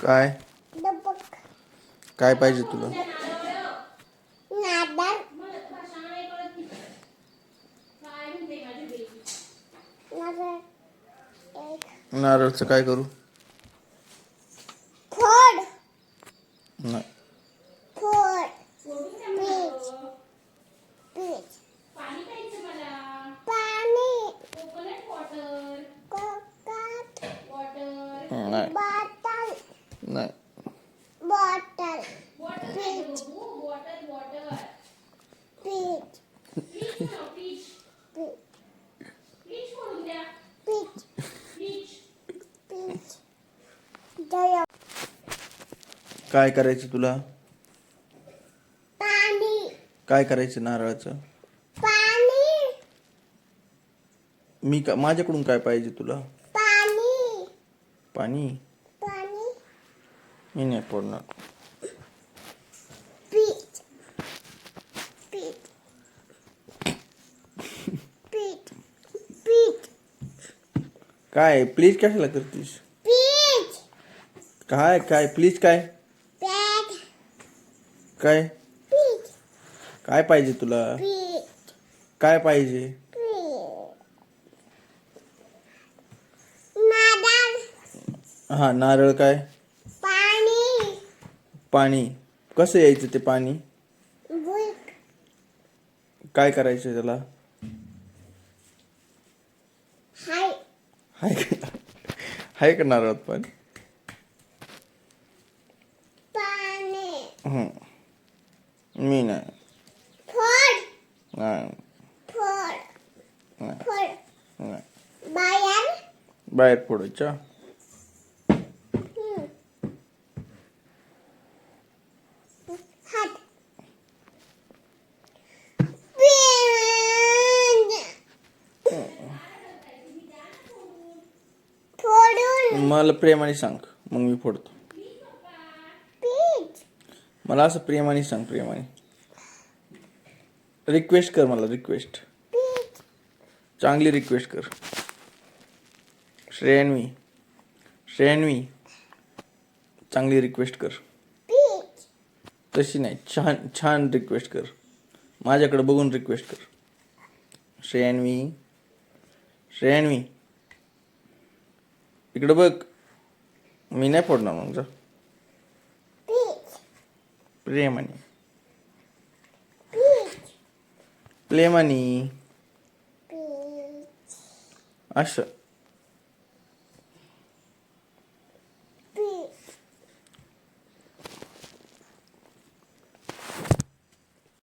काय? काय पाहिजे तुला? नारळचं काय करू फोड नाही फोड पीच पीच पाणी कोकट नाही. बॉटल. नाही. बॉटल. पीच पीच पीच पीच जय. काय करायचं तुला? पाणी. काय करायचं नारळाचं? पाणी. मी का माझ्याकडून काय पाहिजे तुला? पाणी? पाणी. मी नाही पडणार पीच पीच पीच पीच काय प्लीज कशाला करतीस? पीच काय काय प्लीज काय? बॅग काय? पीच काय पाहिजे तुला? पीच काय पाहिजे? हा नारळ काय? पाणी. पाणी. कसं यायचं ते पाणी? बुक काय करायचं त्याला? हाय. हाय का? हाय का नारळात पाणी? पाणी. हं. मी नाही. बाहेर. बाहेर फोडायच्या मला प्रेमाने सांग मग मी फोडतो. मला असं प्रेमाने सांग प्रेमाने. रिक्वेस्ट कर मला रिक्वेस्ट चांगली रिक्वेस्ट कर. श्रेयन्वी. श्रेयन्वी चांगली रिक्वेस्ट कर. तशी नाही छान छान रिक्वेस्ट कर. माझ्याकडे बघून रिक्वेस्ट कर. श्रेयन्वी. श्रेयन्वी. इकडे बघ. मी नाही फोडणार मग जा. प्रेमाने. प्रेमाने. असं.